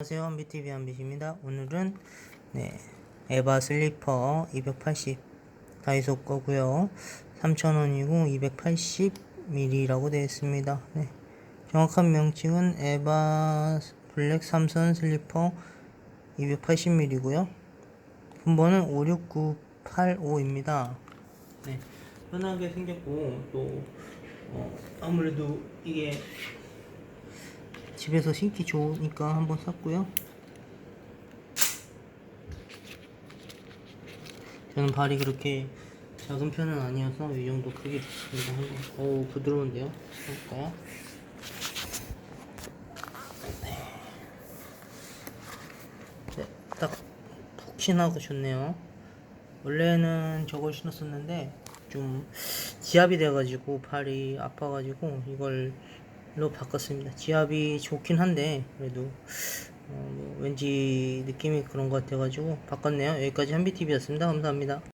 안녕하세요 한비TV 한빛입니다 오늘은 네 에바 슬리퍼 280 다이소 거고요 3,000원이고 280ml라고 되어 있습니다 네. 정확한 명칭은 에바 블랙 삼선 슬리퍼 280ml고요 분번은 56985입니다 네. 편하게 생겼고 또 어, 아무래도 이게 집에서 신기 좋으니까 한번 샀고요. 저는 발이 그렇게 작은 편은 아니어서 이 정도 크기 좋습니다. 한번. 오 부드러운데요? 해볼까요? 네, 딱 푹신하고 좋네요. 원래는 저걸 신었었는데 좀 지압이 돼가지고 발이 아파가지고 이걸 로 바꿨습니다. 지압이 좋긴 한데 그래도 어, 뭐 왠지 느낌이 그런 것 같아가지고 바꿨네요. 여기까지 한비TV였습니다. 감사합니다.